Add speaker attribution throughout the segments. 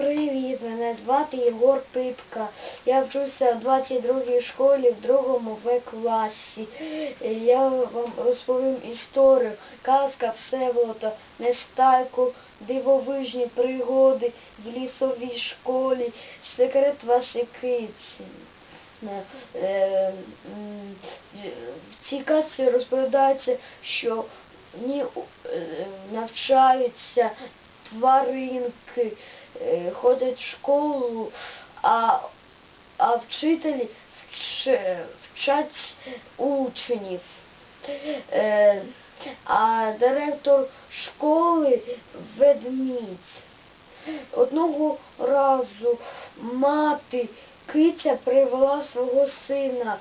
Speaker 1: Привіт, мене звати Єгор Пипка. Я вчуся в 22-й школі в другому В класі. Е, Я вам розповім історію. Казка Всеволода, Нестайку, дивовижні пригоди в лісовій школі, секрет Васикиці. Е, В цій казці розповідається, що е, навчаються тваринки, е, ходять в школу, а, а вчителі вч- вчать учнів. Е, А директор школи ведмідь. Одного разу мати киця привела свого сина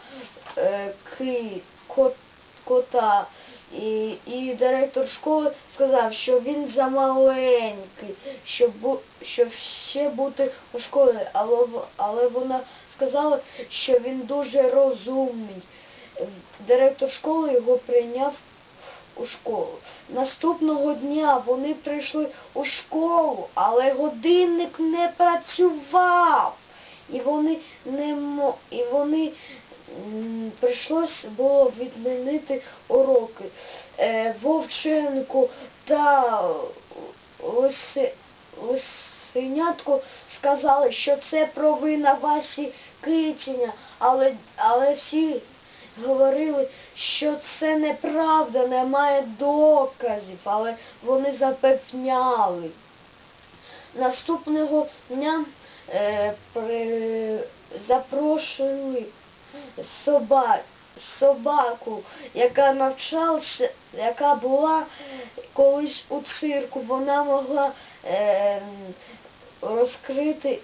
Speaker 1: е, ки, кот, кота. І, і директор школи сказав, що він замаленький, щоб, щоб ще бути у школі, але, але вона сказала, що він дуже розумний. Директор школи його прийняв у школу. Наступного дня вони прийшли у школу, але годинник не працював. І вони не мо... і вони прийшлось було відмінити уроки. Е, Вовченко та Лиси... Лисенятко сказали, що це провина Васі Китіня, але, але всі говорили, що це неправда, немає доказів, але вони запевняли. Наступного дня е, при, запрошували соба, собаку, яка навчалася, яка була колись у цирку. Вона могла е, розкрити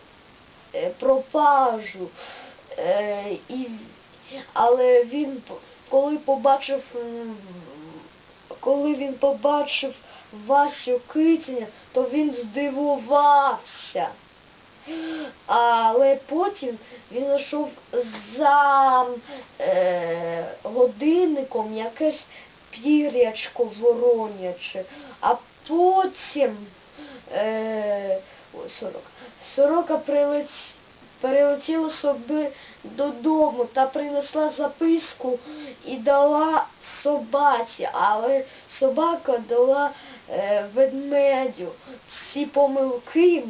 Speaker 1: е, пропажу. Е, і, але він, коли побачив, коли він побачив Васю Китіня, то він здивувався. Але потім він знайшов за е, годинником якесь пірячко вороняче, а потім е, ой, сорока, сорока прилетіла перелетіла собі додому та принесла записку і дала собаці, але собака дала е, ведмедю. Ці помилки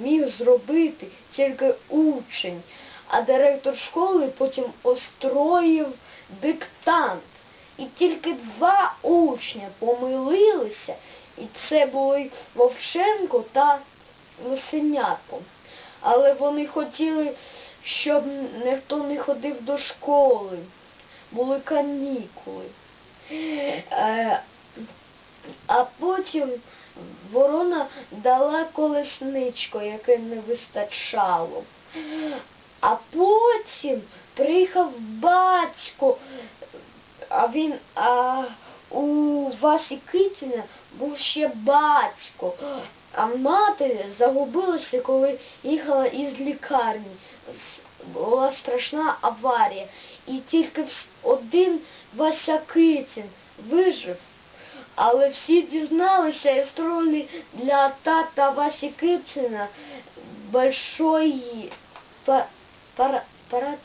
Speaker 1: міг зробити тільки учень, а директор школи потім остроїв диктант. І тільки два учня помилилися, і це були Вовченко та Лисенятко. Але вони хотіли, щоб ніхто не ходив до школи. Були канікули. Е, а потім ворона дала колесничко, яке не вистачало. А потім приїхав батько, а він, а у Васі Китіна був ще батько. А мати загубилася, коли їхала із лікарні. Була страшна аварія. І тільки один Вася Китін вижив. Але всі дізналися і строїли для тата Васі Китина большой па- пара- парад.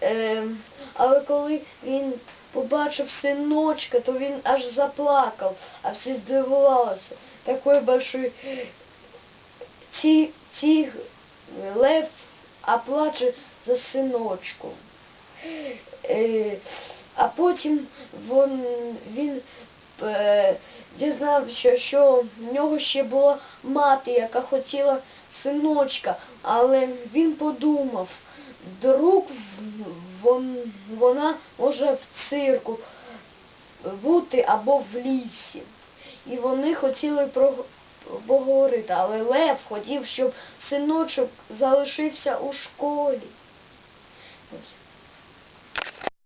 Speaker 1: Ем, але коли він побачив синочка, то він аж заплакав, а всі здивувалися. Такой большой ті, ті, лев, а плаче за синочком. Е, а потім вон, він е, дізнався, що в нього ще була мати, яка хотіла синочка, але він подумав, вдруг вон, вона може в цирку бути або в лісі. І вони хотіли поговорити, але Лев хотів, щоб синочок залишився у школі. Ось.